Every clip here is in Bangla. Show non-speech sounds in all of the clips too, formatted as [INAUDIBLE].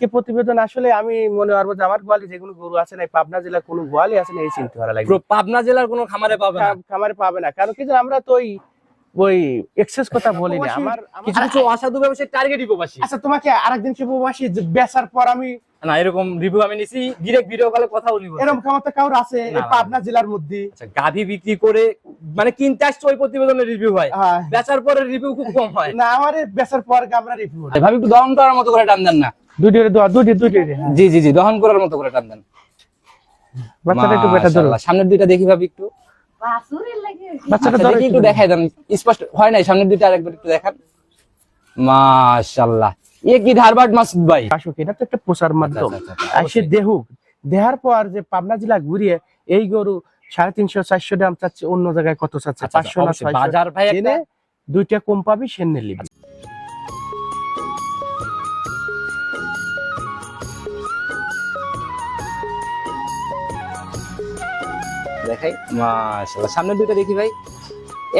কে প্রতিবেদন আসলে আমি মনে করব যে আমার গোয়ালি যেগুলো গরু আছে না পাবনা জেলার কোনো গোয়ালি আছে না এই চিনতে পারা লাগবে। পাবনা জেলার কোনো খামারে পাবে না। খামারে পাবে না। কারণ কি আমরা তো ওই ওই এক্সেস কথা বলি না। আমার কিছু কিছু অসাধু ব্যবসায়ী টার্গেটই প্রবাসী আচ্ছা তোমাকে আরেকদিন সে প্রবাসী বেচার পর আমি না এরকম রিভিউ আমি নিছি ডিরেক্ট ভিডিও কলে কথা বলি এরকম ক্ষমতা কাউর আছে। পাবনা জেলার মধ্যে। আচ্ছা গাভী বিক্রি করে মানে কিনতে আসছে ওই প্রতিবেদনের রিভিউ হয়। হ্যাঁ। বেচার পরে রিভিউ খুব কম হয়। না আমার বেচার পর আমরা রিভিউ ভাবি একটু দহন করার মতো করে টান দেন না। দুটি জি জি জি দহন করার মতো করে টান দেন বাচ্চাটা একটু বেটা ধরো। সামনের দুইটা দেখি ভাবি একটু। বাচ্চাটা আচ্ছা, ধরো একটু। একটু দেখাই দেন স্পষ্ট হয় নাই? সামনের দুইটা আরেকবার একটু দেখান। মাশাআল্লাহ এ কি ধারবাট মাসুদ ভাই? আসুক এটা তো একটা প্রচার মাধ্যম। আচ্ছা, আচ্ছা, আর সে দেহুক দেহার পর যে পাবনা জেলা ঘুরিয়ে এই গরু সাড়ে তিনশো চারশো দাম চাচ্ছে অন্য জায়গায় কত চাচ্ছে? পাঁচশো না বাজার ভাই দুইটা কম পাবি সে নিলি দেখাই। মাশাআল্লাহ সামনের দুইটা দেখি ভাই।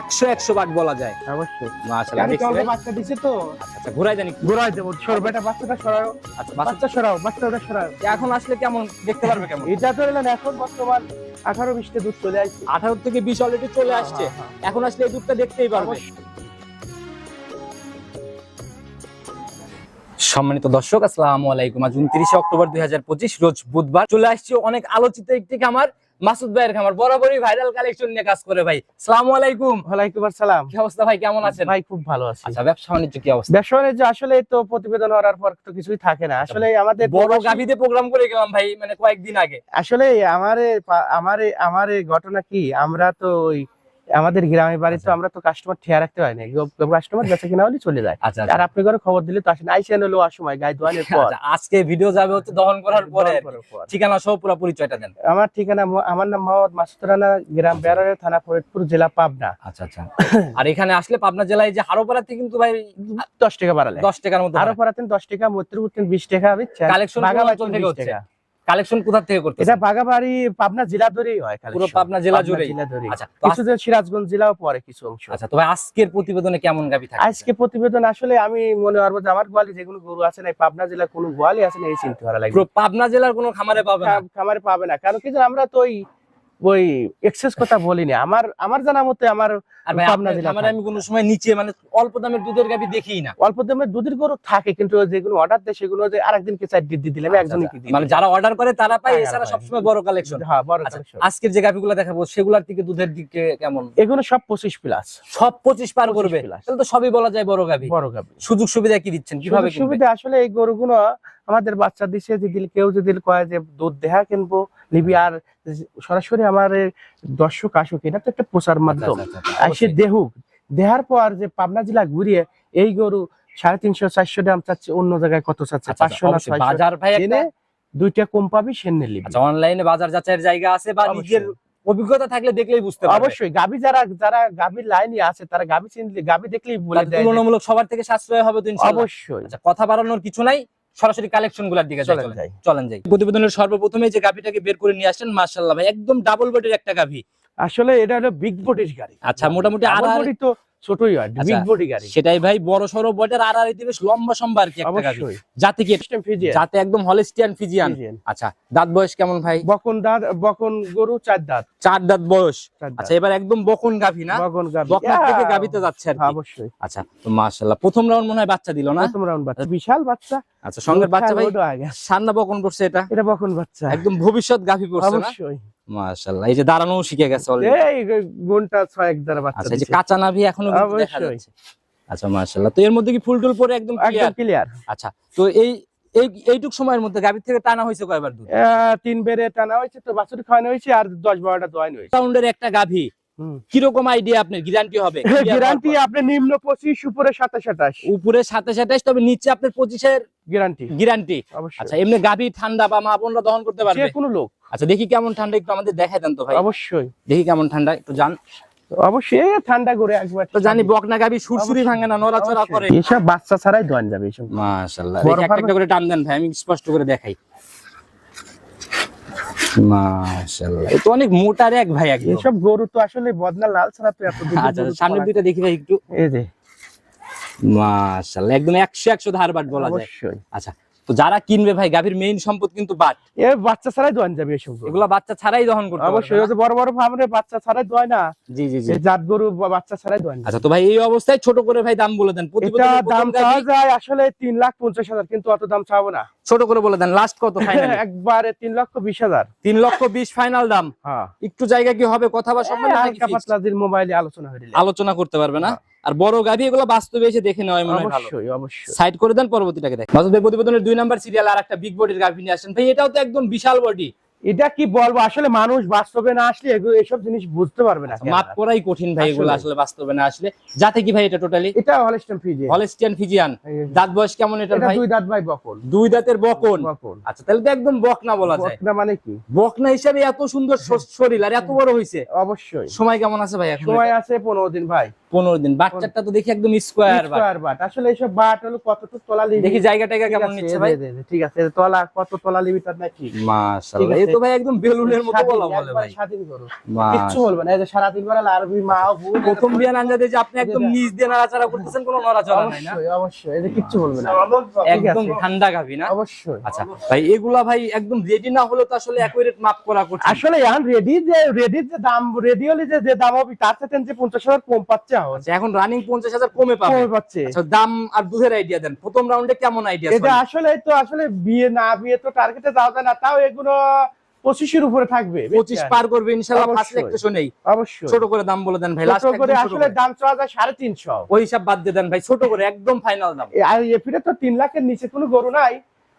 একশো একশো বাট বলা যায়। অবশ্যই। মাশাআল্লাহ। বাচ্চা দিছে তো? আচ্ছা ঘুরাই দেন একটু। দেবো সর বাচ্চাটা সরাও। আচ্ছা বাচ্চা বাচ্চা সরাও বাচ্চাটা সরাও। এখন আসলে কেমন দেখতে পারবে কেমন? এটা তো এলেন এখন বর্তমান আঠারো বিশটা দুধ চলে আসছে। আঠারো থেকে বিশ অলরেডি চলে আসছে। হ্যাঁ, এখন আসলে এই দুধটা দেখতেই পারবে। সম্মানিত দর্শক আসসালামু আলাইকুম। আজ উনত্রিশে অক্টোবর দুই হাজার পঁচিশ রোজ বুধবার। চলে আসছে অনেক আলোচিত একটি খামার। মাসুদ ভাইয়ের খামার বরাবরই ভাইরাল কালেকশন নিয়ে কাজ করে ভাই। সালাম আলাইকুম। ওয়ালাইকুম আসসালাম। কি অবস্থা ভাই কেমন আছেন? ভাই খুব ভালো আছে। আচ্ছা ব্যবসা বাণিজ্য কি অবস্থা? ব্যবসা বাণিজ্য আসলে তো প্রতিবেদন হওয়ার পর তো কিছুই থাকে না। আসলে আমাদের বড় গাবিতে প্রোগ্রাম করে গেলাম ভাই মানে কয়েকদিন আগে। আসলে আমারে আমারে আমারে ঘটনা কি? আমরা তো ওই আমাদের গ্রামের বাড়ি তো আমরা তো কাস্টমার ঠিয়া রাখতে হয় না। কাস্টমার বেচা কিনা হলে চলে যায়। আচ্ছা আর আপনি ঘরে খবর দিলে তো আসেন আইসেন হলো সময় গায়ে দোয়ানের পর। আচ্ছা, আজকে ভিডিও যাবে হচ্ছে দহন করার পরে আর পর। ঠিকানা সহ পুরো পরিচয়টা দেন। আমার ঠিকানা আমার নাম মোহাম্মদ মাসুদ রানা গ্রাম বেড়ারে থানা ফরিদপুর জেলা পাবনা। আচ্ছা আচ্ছা। আর এখানে আসলে পাবনা জেলায় যে হারোপাড়াতে কিন্তু ভাই দশ টাকা বাড়ালে দশ টাকার মতো আরও পড়াতেন দশ টাকা মৈত্রী উঠতেন বিশ টাকা বুঝছেন কালেকশন 20 হচ্ছে। টাকা। কালেকশন কোথা থেকে করতে এটা বাগাবাড়ি পাবনা জেলা ধরেই হয় পুরো পাবনা জেলা জুড়ে জেলা ধরেই। আচ্ছা কিছু সিরাজগঞ্জ জেলাও পরে কিছু অংশ। আচ্ছা তবে আজকের প্রতিবেদনে কেমন গাবি থাকে? আজকে প্রতিবেদন আসলে আমি মনে করব যে আমার গোয়ালি যেগুলো গরু আছে না পাবনা জেলার কোনো গোয়ালি আছে না এই চিন্তা পারা লাগবে। পুরো পাবনা জেলার কোনো খামারে পাবে না? খামারে পাবে না। কারণ কি আমরা তো ওই ওই এক্সেস কথা বলি না আমার আমার জানা মতে আমার আমি কোনো সময় নিচে মানে অল্প দামের দুধের গাবি দেখি না। অল্প দামে দুধের গরু থাকে কিন্তু যেগুলো অর্ডার দেয় সেগুলো যে আরেকদিনকে চার দিয়ে দিলাম আচ্ছা, দিই মানে যারা অর্ডার করে তারা পায় এছাড়া সবসময় বড় কালেকশন হ্যাঁ বড় আচ্ছা collection। আজকের যে গাভিগুলো দেখাবো সেগুলার থেকে দুধের দিকে কেমন? এগুলো সব পঁচিশ প্লাস সব পঁচিশ পার করবে। তাহলে তো সবই বলা যায় বড় গাভি। বড় গাভি। সুযোগ সুবিধা কি দিচ্ছেন? কীভাবে সুবিধা আসলে এই গরুগুলো আমাদের বাচ্চা দিছে যদি কেউ যদি কয় যে দুধ দেহা কিনবো নিবি আর সরাসরি আমার দর্শক আসুক এটা তো একটা প্রচার মাধ্যম। আর সে দেহুক দেহার পর যে পাবনা জেলা ঘুরিয়ে এই গরু সাড়ে তিনশো চারশো দাম চাচ্ছে অন্য জায়গায় কত চাচ্ছে? পাঁচশো না আচ্ছা, বাজার ভাই দুইটা কম পাবি সে নিলি আচ্ছা অনলাইনে বাজার যাচাইয়ের জায়গা আছে বা নিজের অভিজ্ঞতা থাকলে দেখলেই বুঝতে পারবে। অবশ্যই গাবি যারা যারা গাবির লাইনে আছে তারা গাবি চিনলে গাবি দেখলেই বলে দেয় তুলনামূলক সবার থেকে সাশ্রয় হবে তো ইনশাআল্লাহ অবশ্যই। আচ্ছা কথা বাড়ানোর কিছু নাই। সরাসরি কালেকশনগুলার দিকে চলেন যাই। চলেন যাই। প্রতিবেদনের সর্বপ্রথমে যে গাভিটাকে বের করে নিয়ে আসছেন মাশাআল্লাহ ভাই একদম ডাবল বডির একটা গাভি। আসলে এটা হলো বিগ বডির গাড়ি। আচ্ছা মোটামুটি বডি তো ছোটই হয় আচ্ছা, বিগ বডি গাড়ি। সেটাই ভাই বড় সড়ো বডির আর বেশ লম্বা সম্বা আর কি একটা গাভি। অবশ্যই। যাতে কি যাতে একদম হলিস্টিয়ান ফিজিয়ান আচ্ছা দাঁত বয়স কেমন ভাই? বকন দাঁত বকন গরু চার দাঁত। চার দাঁত বয়স। আচ্ছা এবার একদম বকন গাভি না? বকন গাবি বকনার থেকে গাভিতে যাচ্ছে আর অবশ্যই। আচ্ছা তো মাশাআল্লাহ প্রথম রাউন্ড মনে হয় বাচ্চা দিল না? প্রথম রাউন্ড বাচ্চা বিশাল বাচ্চা। আচ্ছা সঙ্গের বাচ্চা ভাই। সান্না বকন পড়ছে এটা? এটা বকন বাচ্চা। একদম ভবিষ্যৎ গাভি পড়ছে না? অবশ্যই। মাশাআল্লাহ এই যে দাঁড়ানো শিখে গেছে অলরেডি এই ঘণ্টা ছয়েক দ্বারা বাচ্চা আচ্ছা এই যে কাঁচা নাভি এখনও দেখা যাচ্ছে। আচ্ছা মাশাআল্লাহ তো এর মধ্যে কি ফুল টুল পরে একদম একদম ক্লিয়ার আচ্ছা তো এই এই এইটুক সময়ের মধ্যে গাভীর থেকে টানা হয়েছে কয়বার দুধ? তিন বেড়ে টানা হয়েছে তো বাছুর খাওয়ানো হয়েছে আর দশ বারোটা দোয়ানো হয়েছে। রাউন্ডের একটা গাভী। কীরকম আইডিয়া আপনার? গ্যারান্টি হবে? গ্যারান্টি হওয়ার আপনি নিম্ন পঁচিশ উপরে সাতাশ আঠাশ পর। উপরে সাতাশ তবে নিচে আপনার পঁচিশের গ্যারান্টি গ্যারান্টি আচ্ছা এমনি গাভী ঠান্ডা বা মা বোনরা দহন করতে পারবে? কোনো লোক। আচ্ছা দেখি কেমন ঠান্ডা একটু আমাদের দেখাই দেন তো ভাই। অবশ্যই। দেখি কেমন ঠান্ডা একটু জান অবশ্যই ঠান্ডা করে একবার। তো জানি বকনা গাভী সুরসুরি ভাঙে না নড়াচড়া করে। এসব বাচ্চা ছাড়াই দোয়ান যাবে এসব। মাশাআল্লাহ একটা করে টান দেন ভাই আমি স্পষ্ট করে দেখাই। মাশাআল্লাহ। তো অনেক মোটার এক ভাই একদম। এসব গরু তো আসলে বদনা লাল ছাড়া তো এত আচ্ছা সামনের দুইটা দেখি ভাই একটু। এই যে। মাশাআল্লাহ একদম 100 100 ধারবাট বলা যায়। অবশ্যই। আচ্ছা তো যারা কিনবে ভাই গাভীর মেইন সম্পদ কিন্তু বাট এ বাচ্চা ছাড়াই দোয়ান যাবে এসব। এগুলা বাচ্চা ছাড়াই দহন করতে অবশ্যই যে বড় বড় ফার্মের বাচ্চা ছাড়াই দোয় না। জি জি জি। এই জাত গরু বাচ্চা ছাড়াই দোয়ান আচ্ছা তো ভাই এই অবস্থায় ছোট করে ভাই দাম বলে দেন। এটা দাম চাওয়া যায় আসলে তিন লাখ পঞ্চাশ হাজার কিন্তু অত দাম চাবো না। ছোট করে বলে দেন লাস্ট কত [LAUGHS] ফাইনাল একবারে তিন লক্ষ বিশ হাজার। তিন লক্ষ বিশ ফাইনাল দাম। হ্যাঁ। একটু জায়গা কি হবে কথা বা সম্মান নাকি হালকা পাতলা দিন মোবাইলে আলোচনা হয়ে। আলোচনা করতে পারবে না? আর বড় গাড়ি এগুলো বাস্তবে এসে দেখে নেওয়া মনে হয় ভালো। অবশ্যই অবশ্যই। সাইড করে দেন পরবর্তীটাকে দেখ মাসুদ প্রতিবেদনের দুই নাম্বার সিরিয়াল আর একটা বিগ বডির গাড়ি নিয়ে আসেন। ভাই এটাও তো একদম বিশাল বডি এটা কি বলব? আসলে মানুষ বাস্তবে না আসলে এসব জিনিস বুঝতে পারবে না মাপ করাই কঠিন ভাই এগুলো আসলে। বাস্তবে না আসলে। যাতে কি ভাই এটা টোটালি এটা হলস্টেন ফ্রিজে হলস্টিয়ান ফিজিয়ান দাঁত বয়স কেমন এটা ভাই? দুই দাঁত ভাই বকল দুই দাঁতের বকন। আচ্ছা তাহলে তো একদম বকনা বলা যায়। বকনা মানে কি? বকনা হিসাবে এত সুন্দর শরীর আর এত বড় হয়েছে অবশ্যই। সময় কেমন আছে ভাই এখন? সময় আছে পনেরো দিন ভাই। পনেরো দিন। বাচ্চাটা তো দেখি একদম স্কোয়ার স্কোয়ার বাট। আসলে এইসব বাট হলো কতটুকু তলা লিবি দেখি জায়গা টাইগা কেমন নিচ্ছে ভাই? ঠিক আছে তলা কত তলা লিবি তার নাকি মাশাআল্লাহ। তো ভাই একদম বেলুনের মতো বলা বলে ভাই। স্বাধীন গরু। কিচ্ছু বলবে এই যে সারাদিন বেলা আরবি মা বোন প্রথম বিয়ান আঞ্জাদে যে আপনি একদম নিজ দিয়ে নাড়াচাড়া করতেছেন কোনো নড়াচড়া নাই না? অবশ্যই অবশ্যই এই যে কিচ্ছু বলবে একদম ঠান্ডা গাভী না? অবশ্যই। আচ্ছা ভাই এগুলা ভাই একদম রেডি না হলে তো আসলে অ্যাকুরেট মাপ করা কঠিন। আসলে এখন রেডি যে রেডি যে দাম রেডি হলে যে যে দাম হবে তার সাথে যে পঞ্চাশ হাজার কম পাচ্ছে এখন। আচ্ছা এখন রানিং পঞ্চাশ হাজার কমে পাবে। কমে পাচ্ছে। আচ্ছা দাম আর দুধের আইডিয়া দেন। প্রথম রাউন্ডে কেমন আইডিয়া এটা আসলে তো আসলে বিয়ে না বিয়ে তো টার্গেটে যাওয়া যায় না। তাও এগুলো পঁচিশের উপরে থাকবে পঁচিশ পার করবে ইনশাল্লাহ ফার্স্ট অবশ্যই। নেই। অবশ্যই। ছোট করে দাম বলে দেন ভাই লাস্ট করে আসলে দাম চাওয়া যায় সাড়ে তিনশো। ওই হিসাব বাদ দিয়ে দেন ভাই ছোট করে একদম ফাইনাল দাম। আর তো তিন লাখের নিচে কোনো গরু নাই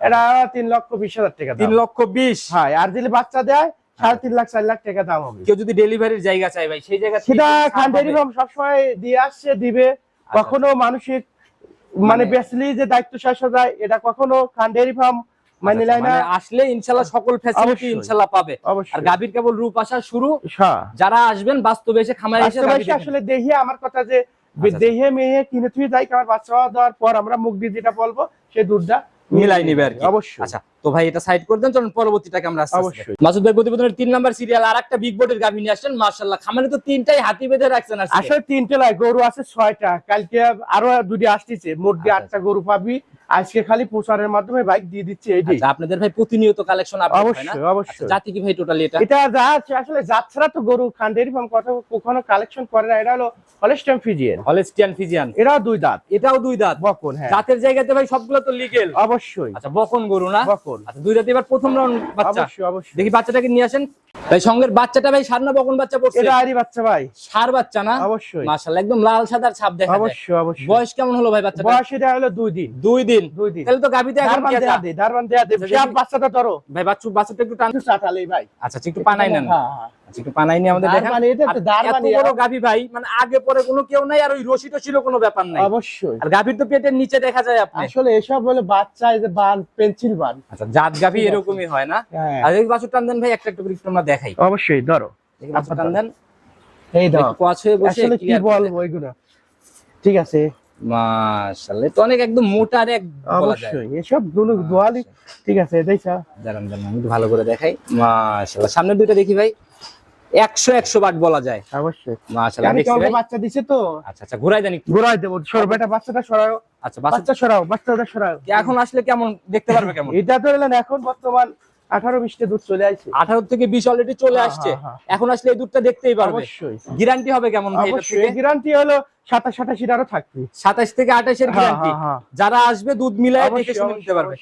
এটা তিন লক্ষ বিশ হাজার টাকা তিন লক্ষ বিশ? হ্যাঁ আর দিলে বাচ্চা দেয় সাড়ে তিন লাখ চার লাখ টাকা দাম হবে। কেউ যদি ডেলিভারির জায়গা চাই ভাই সেই জায়গা সেটা খান ডেয়ারি ফার্ম সবসময় দিয়ে আসছে দিবে। কখনো মানসিক মানে মানে- বেসলি যে দায়িত্ব শেষ হয়ে যায় এটা কখনো খান ডেয়ারি ফার্ম মানে আচ্ছা, মানে আসলে ইনশাল্লাহ সকল ফ্যাসিলিটি ইনশাল্লাহ পাবে আর গাভীর কেবল রূপ আসা শুরু হ্যাঁ। যারা আসবেন বাস্তবে এসে খামারে এসে। আসলে দেহিয়ে আমার কথা যে আচ্ছা। দেহে মেয়ে কিনে তুই যাই আমার বাচ্চা দেওয়ার পর আমরা মুখ দিয়ে যেটা বলব সে দুধটা মিলাই নিবে আর কি। অবশ্যই আচ্ছা তো ভাই এটা সাইড করে দেন চলুন পরবর্তীটাকে আমরা অবশ্যই। মাসুদ ভাই প্রতিবেদনের তিন নাম্বার সিরিয়াল আর একটা বিগ বোর্ডের গাভী নিয়ে আসছেন মার্শাল্লাহ খামারে তো তিনটাই হাতি বেঁধে রাখছেন। আসলে তিনটে লাই গরু আছে ছয়টা। কালকে আরও দুটি আসতেছে। মোট দিয়ে আচ্ছা, আটটা গরু পাবি। আজকে খালি প্রচারের মাধ্যমে বাইক দিয়ে দিচ্ছে এইটাই আচ্ছা, আপনাদের ভাই প্রতিনিয়ত কালেকশন আপডেট হয় না? অবশ্যই আচ্ছা, অবশ্যই জাতি কি ভাই টোটালি এটা? এটা যা আছে আসলে জাত তো গরু খান ডেয়ারি ফার্ম কথা কখনো কালেকশন করে না। এটা হলো হলস্টাইন ফিজিয়ান হলস্টিয়ান ফিজিয়ান এটাও দুই দাঁত। এটাও দুই দাঁত? বকন হ্যাঁ। দাঁতের জায়গাতে ভাই সবগুলো তো লিগেল অবশ্যই। আচ্ছা বকন গরু না? বকন। আচ্ছা দুই রাতে এবার প্রথম রাউন্ড বাচ্চা। অবশ্যই অবশ্যই। দেখি বাচ্চাটাকে নিয়ে আসেন। ভাই সঙ্গের বাচ্চাটা ভাই সার না বকন বাচ্চা পড়ছে? এটা আরি বাচ্চা ভাই। সার বাচ্চা না? অবশ্যই। মাশাআল্লাহ একদম লাল সাদার ছাপ দেখা অবশ্যই অবশ্যই। বয়স কেমন হলো ভাই বাচ্চাটা বয়স এটা হলো দুই দিন। দুই দিন। দুই দিন। তাহলে তো গাবিতে এখন ধারবান কেঁচা। দেয়া দে দেয়া দে। আচ্ছা, সব বাচ্চাটা ধরো। ভাই বাচ্চু বাচ্চাটা একটু টান ভাই। আচ্ছা একটু পানাই নেন। হ্যাঁ, হ্যাঁ। আচ্ছা, একটু পানাই নিয়ে আমাদের দেখেন। ধারবান এটা তো এত বড় গাভী ভাই মানে আগে পরে কোনো কেউ নাই আর ওই রশিটা ছিল কোনো ব্যাপার নাই। অবশ্যই। আর গাভীর তো পেটের নিচে দেখা যায় আপনি। আসলে এসব বলে বাচ্চা এই যে বান পেন্সিল বান। আচ্ছা জাত গাভী এরকমই হয় না? হ্যাঁ। আর এই বাছুর টান দেন ভাই একটা একটা করে একটু আমরা দেখাই। অবশ্যই ধরো। দেখি বাছুর টান দেন। এই দাও। কোয়াচ হয়ে বসে আসলে কি বলব ওইগুলো? ঠিক আছে। মাশাআল্লাহ তো অনেক একদম মোটা আর এক অবশ্যই এসবগুলো দোয়ালি ঠিক আছে দেখছা দাঁড়ান দাঁড়ান আমি ভালো করে দেখাই। মাশাআল্লাহ সামনের দুইটা দেখি ভাই। একশো একশো বাট বলা যায়। অবশ্যই। বাচ্চা দিছে তো। আচ্ছা আচ্ছা ঘুরাই দেন একটু। দেবো। সরো বেটা বাচ্চাটা সরাও। আচ্ছা বাচ্চা সরাও বাচ্চাটা সরাও। এখন আসলে কেমন দেখতে পারবে কেমন? এটা তো এখন বর্তমান আঠারো বিশটা দুধ চলে আসছে আঠারো থেকে বিশ অলরেডি চলে হ্যাঁ, আসছে। হ্যাঁ, এখন আসলে এই দুধটা দেখতেই পারবে। অবশ্যই। গ্যারান্টি হবে কেমন গ্যারান্টি হলো সাতাশ আঠাশির আরও থাকবে। সাতাশ থেকে আঠাশের হ্যাঁ, গ্যারান্টি হ্যাঁ, হ্যাঁ। যারা আসবে দুধ মিলাই দেখে শুনে নিতে পারবে।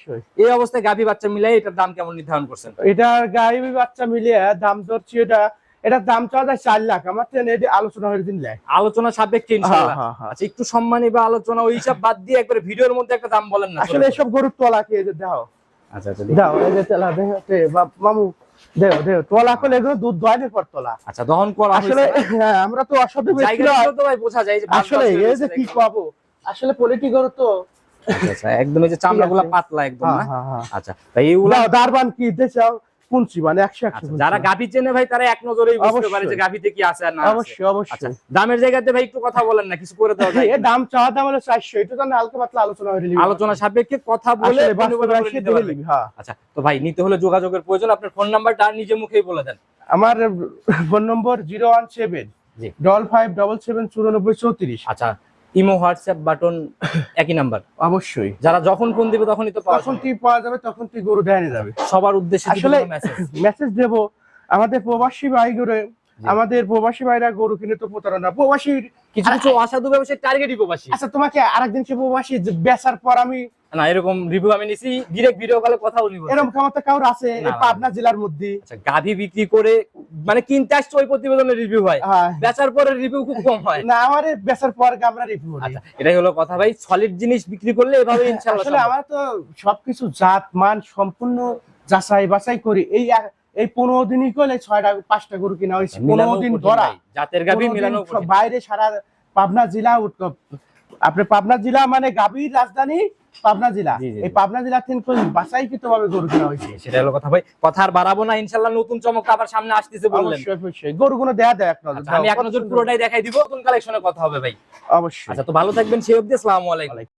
এই অবস্থায় গাভী বাচ্চা মিলাই এটার দাম কেমন নির্ধারণ করছেন? এটার গাড়ি বাচ্চা মিলিয়ে দাম ধরছি এটা এটার দাম চাওয়া যায় চার লাখ। আমার ট্রেনে আলোচনা হয়ে দিন আলোচনা সাপেক্ষে হ্যাঁ, হ্যাঁ, হ্যাঁ। আচ্ছা একটু সম্মানী বা আলোচনা ওই হিসাব বাদ দিয়ে একবার ভিডিওর মধ্যে একটা দাম বলেন না। আসলে এসব গরুর তলা কে দাও আচ্ছা আচ্ছা দাও এই যে তেলা মামু করলে এগুলো দুধ দোয়ানের পর তোলা। আচ্ছা দহন করা আসলে হ্যাঁ আমরা তো অসাধু ব্যক্তি জায়গা তো ভাই বোঝা যায় আসলে এই যে কি পাবো? আসলে পলিটি গরু তো? আচ্ছা একদম এই যে চামড়াগুলো পাতলা একদম হ্যাঁ, না? হ্যাঁ। আচ্ছা তাই এইগুলা দারবান কি দেশাও। মানে একশো একশো আচ্ছা, যারা গাভী চেনে ভাই তারা এক নজরেই বুঝতে পারে যে গাভীতে কি আছে আর না অবশ্যই আচ্ছা অবশ্যই দামের জায়গাতে ভাই একটু কথা বলেন না কিছু করে দেওয়া যায় এ দাম চাওয়া দাম হলো চারশো এটা তো হালকা পাতলা আলোচনা হয়ে আলোচনা সাপেক্ষে কথা বলে হ্যাঁ। আচ্ছা তো ভাই নিতে হলে যোগাযোগের প্রয়োজন। আপনার ফোন নাম্বারটা আর নিজে মুখেই বলে দেন। আমার phone number zero one seven. Double five double seven চুরানব্বই চৌত্রিশ। আচ্ছা ইমো হোয়াটসঅ্যাপ বাটন একই নাম্বার। অবশ্যই। যারা যখন ফোন দিবে তখনই তো পাওয়া তখন কি পাওয়া যাবে তখন তুই গরু দেখানো যাবে। সবার উদ্দেশ্যে আসলে মেসেজ মেসেজ দেব। আমাদের প্রবাসী ভাই করে আমাদের প্রবাসী ভাইরা গরু কিনে তো প্রতারণা। প্রবাসীর কিছু কিছু অসাধু ব্যবসায়ী টার্গেটই প্রবাসী। আচ্ছা তোমাকে আরেকদিন সে প্রবাসী বেচার পর আমি না এরকম রিভিউ আমি নিছি ডিরেক্ট ভিডিও কলে কথাও নিব এরকম ক্ষমতা কাউর আছে। পাবনা জেলার মধ্যে। আচ্ছা গাভী বিক্রি করে মানে কিনতে আসছে ওই প্রতিবেদনের রিভিউ হয়। হ্যাঁ। বেচার পরে রিভিউ খুব কম হয়। না আমার বেচার পর আমরা রিভিউ আচ্ছা এটাই হলো কথা ভাই। সলিড জিনিস বিক্রি করলে এভাবে ইনশাআল্লাহ আসলে আমার তো সবকিছু জাত মান সম্পূর্ণ যাচাই বাছাই করি। এই এই পনেরো দিনই করলে ছয়টা পাঁচটা গরু কিনা হয়েছে। পনেরো দিন ধরা। জাতের গাভী মিলানো বাইরে সারা পাবনা জেলা আপনি পাবনা জেলা মানে গাভীর রাজধানী পাবনা জেলা। জি, জি, এই পাবনা জেলা থেকে বাছাইকৃত ভাবে গরু কেনা হয়েছে। সেটা হলো কথা। ভাই কথা আর বাড়াবো না। ইনশাআল্লাহ নতুন চমক আবার সামনে আসতেছে বললেন। অবশ্যই দেয়া দেয় এক নজর। আচ্ছা, আমি এক নজর পুরোটাই দেখাই দিব। নতুন কালেকশনে কথা হবে ভাই। অবশ্যই। আচ্ছা তো ভালো থাকবেন। সেই অবধি আসসালামু আলাইকুম।